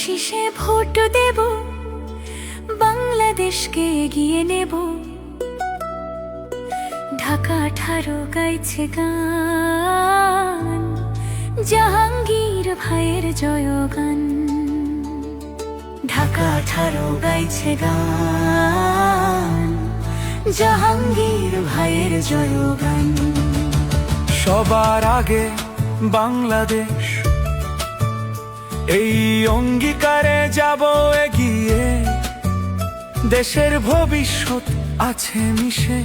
শীষে ভোট দেব, বাংলাদেশকে এগিয়ে নেব। ঢাকা আঠারো গাইছে গান, জাহাঙ্গীর ভাইয়ের জয়গান। ঢাকা আঠারো গাইছে গান, জাহাঙ্গীর ভাইয়ের জয়গান। সবার আগে বাংলাদেশ। এই অঙ্গীকারে যাব এগিয়ে। দেশের ভবিষ্যৎ আছে মিশে।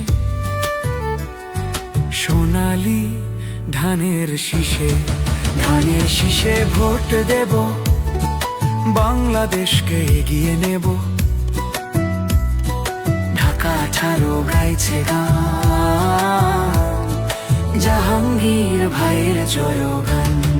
সোনালি ধানের শীষে ধানের শীষে ভোট দেব। বাংলাদেশকে এগিয়ে নেব। ঢাকা আঠারো গাইছে গান। জাহাঙ্গীর ভাইয়ের জয়গান।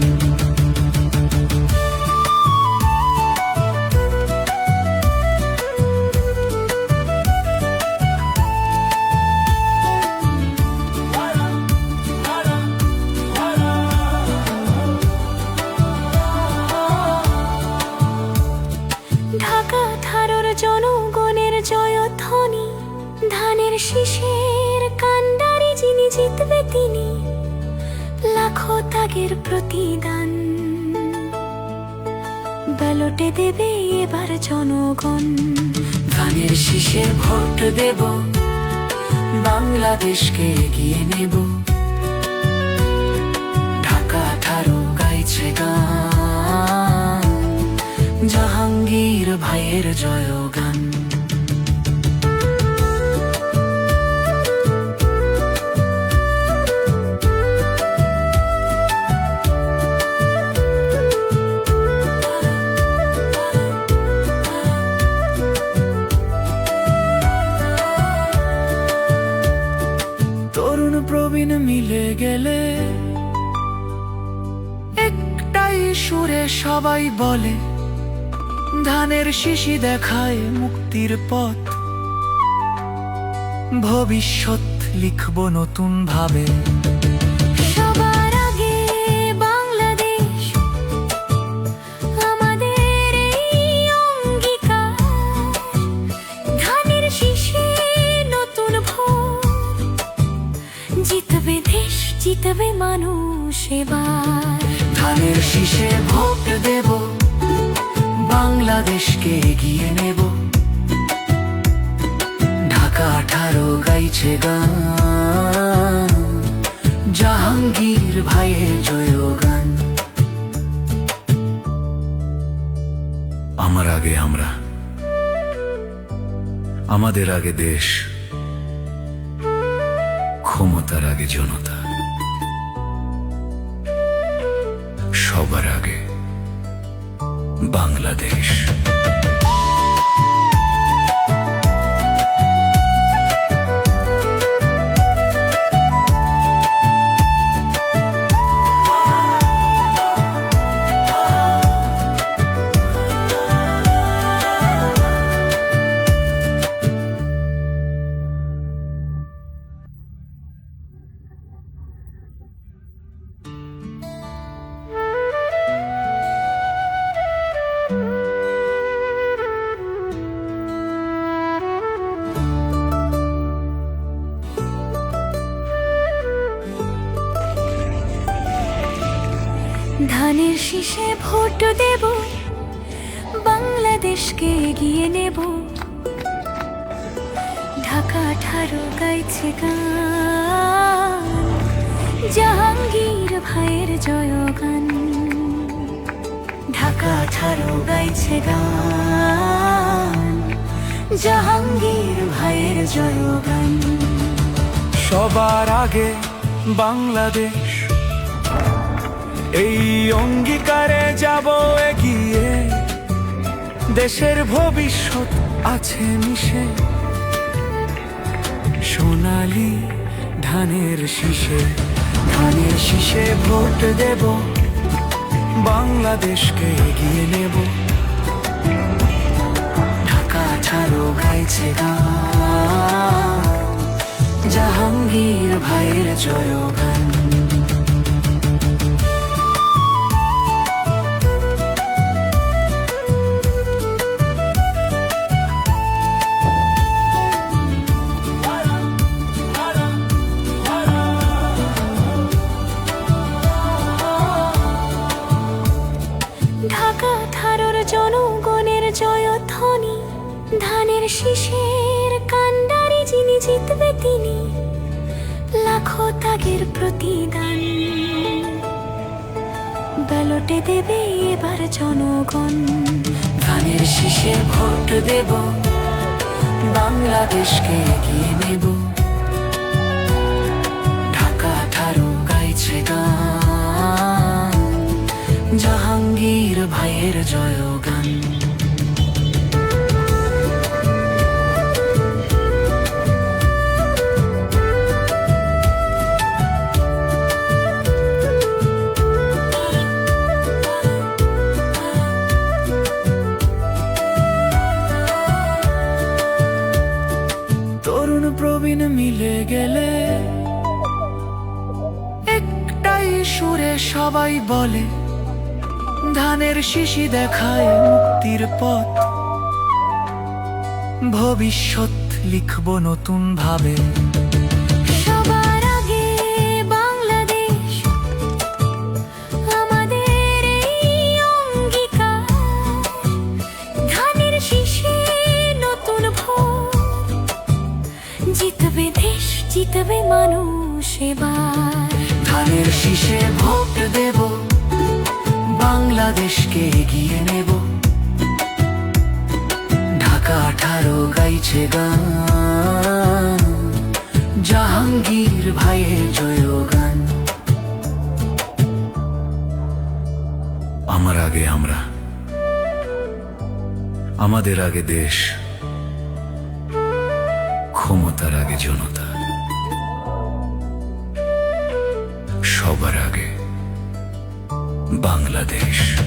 শীষের কান্ডারি যিনি জিতবে তিনি লাখো ত্যাগের প্রতিদান। ব্যালটে দেবে এবার জনগণ। ধানের শীষে ভোট দেব, বাংলাদেশকে এগিয়ে নেব। ঢাকা আঠারো গাইছে গান, জাহাঙ্গীর ভাইয়ের জয়গান। সবাই বলে, ধানের শিশি দেখায় মুক্তির পথ। ভবিষ্যৎ লিখব নতুন ভাবে। জিতবে দেশ, জিতবে মানুষ এবার। ধানের শীষে ভোট দেব। বাংলাদেশকে এগিয়ে নেব। ঢাকা আঠারো গাইছে গান। জাহাঙ্গীর ভাইয়ের জয়গান। আমার আগে আমরা। আমাদের আগে দেশ। ক্ষমতার আগে জনতা। সবার আগে বাংলাদেশ। ধানের শীষে ভোট দেব, বাংলাদেশকে এগিয়ে নেব। ঢাকা আঠারো গাইছে গান, জাহাঙ্গীর ভাইয়ের জয়গান। ঢাকা আঠারো গাইছে গান, জাহাঙ্গীর ভাইয়ের জয়গান। সবার আগে বাংলাদেশ এই অঙ্গীকারে যাব এগিয়ে। দেশের ভবিষ্যৎ আছে মিশে। সোনালি ধানের শীষে ধানের শীষে ভোট দেব। বাংলাদেশকে এগিয়ে নেব। ঢাকা আঠারো গাইছে গান জাহাঙ্গীর ভাইয়ের জয়গান। ধানের শীষের কাণ্ডারি যিনি জিতবে তিনি লাখো ত্যাগের প্রতিদান। ব্যালটে দেবে এবার জনগণ। ধানের ভোট দেব, বাংলাদেশকে এগিয়ে নেব। ঢাকা ঠারু গাইছে গান, জাহাঙ্গীর ভাইয়ের জয়গান। মিলে গেলে একটাই সুরে সবাই বলে, ধানের শিশি দেখায় মুক্তির পথ। ভবিষ্যৎ লিখব নতুন ভাবে। গাইছে গান জাহাঙ্গীর ভাইয়ের জয়গান। আমার আগে আমরা। আমাদের আগে দেশ। ক্ষমতার আগে জনতা। সবার আগে বাংলাদেশ।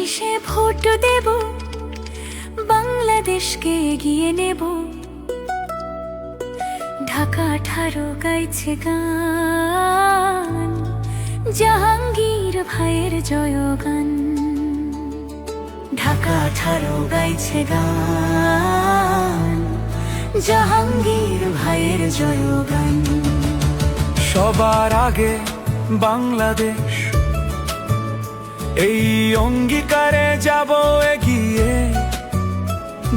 শীষে ভোট দেব, বাংলাদেশকে এগিয়ে নেব। ঢাকা আঠারো গাইছে গান, জাহাঙ্গীর ভাইয়ের জয়গান। ঢাকা আঠারো গাইছে গান, জাহাঙ্গীর ভাইয়ের জয়গান। সবার আগে বাংলাদেশ এই অঙ্গীকারে যাব এগিয়ে।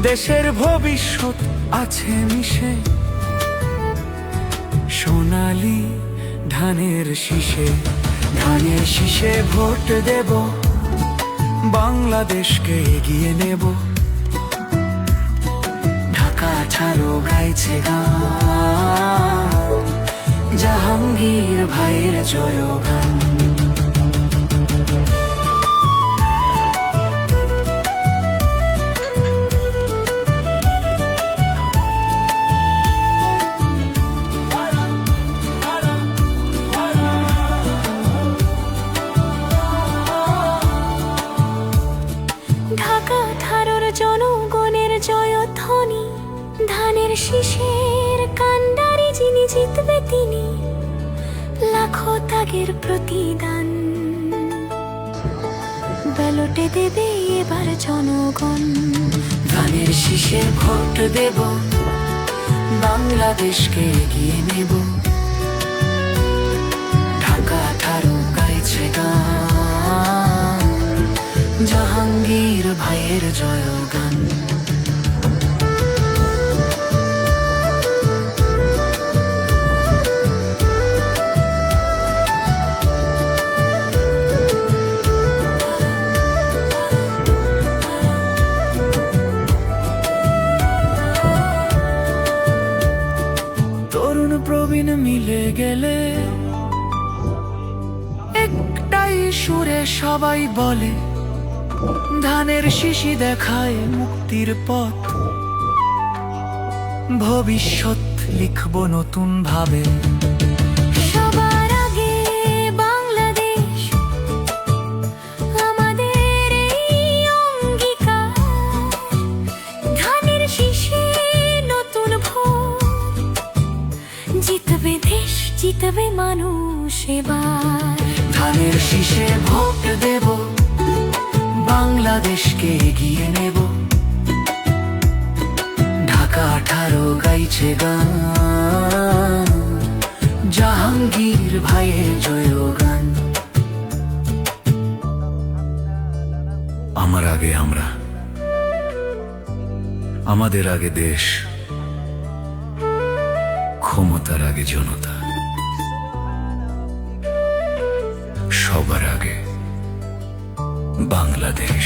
দেশের ভবিষ্যৎ আছে মিশে। সোনালি ধানের শীষে ধানের শীষে ভোট দেব। বাংলাদেশকে এগিয়ে নেব। ঢাকা ছাড়ো গাইছে গান। জাহাঙ্গীর ভাইয়ের জয়গান। ত্যাগের প্রতিদান। ব্যালটে দেবে এবার জনগণ। ধানের শীষে ভোট দেব, বাংলাদেশকে এগিয়ে নেব। ঢাকা ঠারু গাইছে গান জাহাঙ্গীর ভাইয়ের জয়গান। সবাই বলে, ধানের শিশি দেখায় মুক্তির পথ। ভবিষ্যৎ লিখব নতুন ভাবে। জিতবে দেশ, জিতবে মানুষ এবার। ধানের শীষে ভোট দেব। বাংলাদেশকে এগিয়ে নেব। ঢাকা আঠারো গাইছে গান। জাহাঙ্গীর ভাইয়ের জয় গান আমার আগে আমরা। আমাদের আগে দেশ। ক্ষমতার আগে জনতা। সবার আগে বাংলাদেশ।